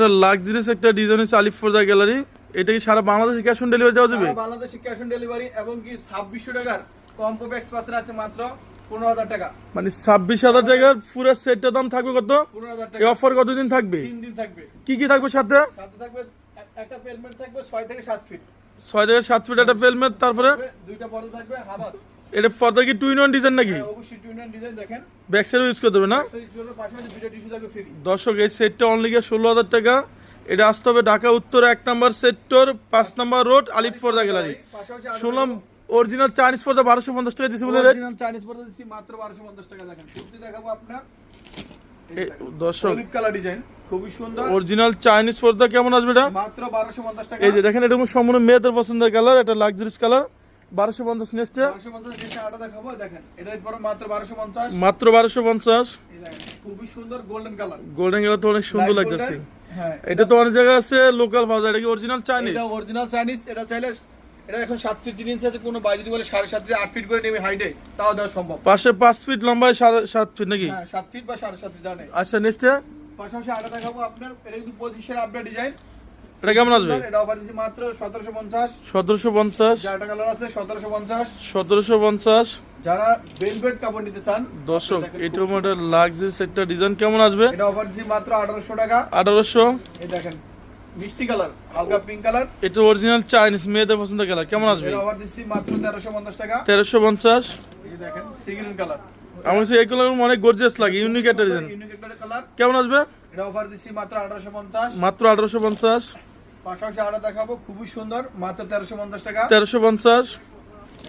একটা লাক্সারিয়াস একটা ডিজাইন হচ্ছে আলিফ ফোরদা গ্যালারি এটা কি সারা বাংলাদেশে ক্যাশ অন ডেলিভারি দেওয়া যাবে? বাংলাদেশে ক্যাশ অন ডেলিভারি এবং কি ছাব্বিশশো টাকার কম্পো ব্যাক্স পাত্র আছে মাত্র পনেরো হাজার টাকা। মানে ছাব্বিশ হাজার টাকার পুরো সেটটার দাম থাকবে কত? 15000 টাকা এই অফার কতদিন থাকবে? 3 দিন থাকবে। কি কি থাকবে সাথে? সাথে থাকবে একটা পেমেন্ট থাকবে 6 থেকে 7 ফিট ছয় থেকে সাত ফিট একটা ফেলমেট তারপরে? দুইটা পর্দা থাকবে হাবাস। এটা পর্দা কি টু ইন ওয়ান ডিজাইন নাকি? টুইন ব্যাক সাইড ইউজ করতে হবে না? দর্শক এই সেটটা অনলি গিয়ে ষোলো হাজার টাকা। এটা আসতে হবে ঢাকা উত্তর এক নম্বর সেক্টর পাঁচ নম্বর রোড আলিফ ফোরদা গ্যালারি শুনলাম অরিজিনাল চাইনিজ পর্দা বারোশো পঞ্চাশ টাকা দিচ্ছে বলে চাইনিজ পর্দা দিচ্ছি মাত্র বারোশো পঞ্চাশ টাকা। দেখেন দেখাবো আপনার। দর্শক কালার ডিজাইন খুবই সুন্দর। অরিজিনাল চাইনিজ পর্দা কেমন আসবে এটা? মাত্র বারোশো পঞ্চাশ টাকা। এই যে দেখেন এটা সম্পূর্ণ মেয়েদের পছন্দের কালার এটা লাক্সারিস কালার বারোশো পঞ্চাশ নেক্সটে বারোশো পঞ্চাশ যে দেখাবো দেখেন এটা পরে মাত্র বারোশো পঞ্চাশ। মাত্র বারোশো পঞ্চাশ। খুবই সুন্দর গোল্ডেন কালার গোল্ডেন কালার তো অনেক সুন্দর লাগতেছে। হ্যাঁ এটা তো অনেক জায়গায় আছে লোকাল এটা কি অরিজিনাল চাইনিজ এটা অরিজিনাল চাইনিজ এটা চাইলে এটা এখন সাত ফিট তিন ইঞ্চি আছে কোনো বাই যদি বলে সাড়ে সাত ফিট আট ফিট করে নেবে হাইটে তাও দেওয়া সম্ভব। পাশে পাঁচ ফিট লম্বায় সাড়ে সাত ফিট নাকি? হ্যাঁ সাত ফিট বা সাড়ে সাত ফিট জানে আচ্ছা নেক্সটে পাশাপাশি আটা দেখাবো আপনার এটা কিন্তু পঁচিশের আপডেট ডিজাইন এটা কেমন আসবে? এটা অফার দিচ্ছি মাত্র সতেরোশো পঞ্চাশ। সতেরোশো পঞ্চাশ। চারটা কালার আছে সতেরোশো পঞ্চাশ। সতেরোশো পঞ্চাশ। যারা ভেলভেট কাপড় নিতে চান দর্শক এটার মধ্যে লাক্সারিস একটা ডিজাইন কেমন আসবে? এটা অফার দিচ্ছি মাত্র আঠারোশো টাকা। আঠারোশো। এই দেখেন। মিষ্টি কালার হালকা পিঙ্ক কালার। এটা অরিজিনাল চাইনিজ মেয়েদের পছন্দের কালার। কেমন আসবে? অফার দিচ্ছি মাত্র তেরোশো পঞ্চাশ টাকা। তেরোশো পঞ্চাশ? এই যে দেখেন সিগ্রিন কালার আমার কাছে এগুলো অনেক গর্জিয়াস লাগে ইউনিক একটা ডিজাইন ইউনিক কালার কেমন আসবে? এটা অফার দিচ্ছি মাত্র আঠারোশো পঞ্চাশ। মাত্র আঠারোশো পঞ্চাশ। পাশাপাশি আটা দেখাবো খুবই সুন্দর মাত্র তেরোশো পঞ্চাশ টাকা। তেরোশো পঞ্চাশ।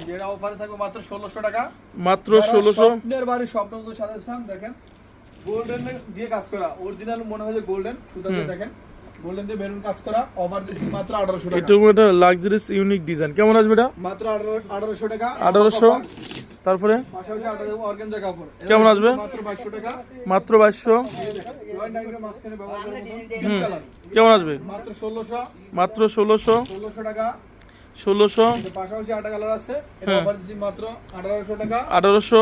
যেটা অফারে থাকবে মাত্র ষোলোশো টাকা। মাত্র যারা ষোলোশো। স্বপ্নের বাড়ির স্বপ্ন তো দেখেন। গোল্ডেন দিয়ে কাজ করা অরিজিনাল মনে হয় যে গোল্ডেন সুতা দেখেন। গোল্ডেন দিয়ে মেরুন কাজ করা অফার দিচ্ছি মাত্র আঠারোশো টাকা। এটার মধ্যে লাক্সারিস ইউনিক ডিজাইন কেমন আসবে এটা? মাত্র আঠারো আঠারোশো টাকা। আঠারোশো। তারপরে? কেমন আসবে? মাত্র বাইশশো হুম কেমন আসবে? মাত্র ষোলোশো। মাত্র ষোলোশো। ষোলোশো টাকা। ষোলোশো। পাশাপাশি আটা কালার আছে। হ্যাঁ। আঠারোশো টাকা। আঠারোশো।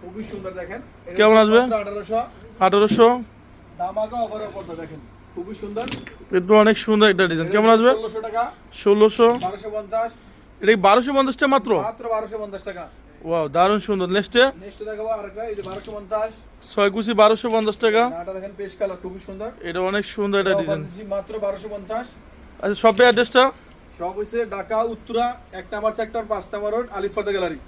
খুবই সুন্দর দেখেন। এটা কেমন আসবে? আঠারোশো। আঠারোশো। খুবই সুন্দর। এটা অনেক সুন্দর একটা ডিজাইন কেমন আসবে? ষোলোশো টাকা। ষোলোশো? বারোশো পঞ্চাশ। এটা কি বারোশো পঞ্চাশটা মাত্র? মাত্র বারোশো পঞ্চাশ টাকা। ওয়াও দারুণ সুন্দর। নেক্সটে নেক্সট দেখাবো আরেকটা এই যে বারোশো পঞ্চাশ। ছয় কুচি বারোশো পঞ্চাশ টাকা। নাটা দেখেন পেশ কালার খুবই সুন্দর। এটা অনেক সুন্দর একটা এটা ডিজাইন মাত্র বারোশো পঞ্চাশ। আচ্ছা শপের অ্যাড্রেসটা সব হচ্ছে ঢাকা উত্তরা এক নাম্বার সেক্টর পাঁচ নাম্বার রোড আলিফার্দা গ্যালারি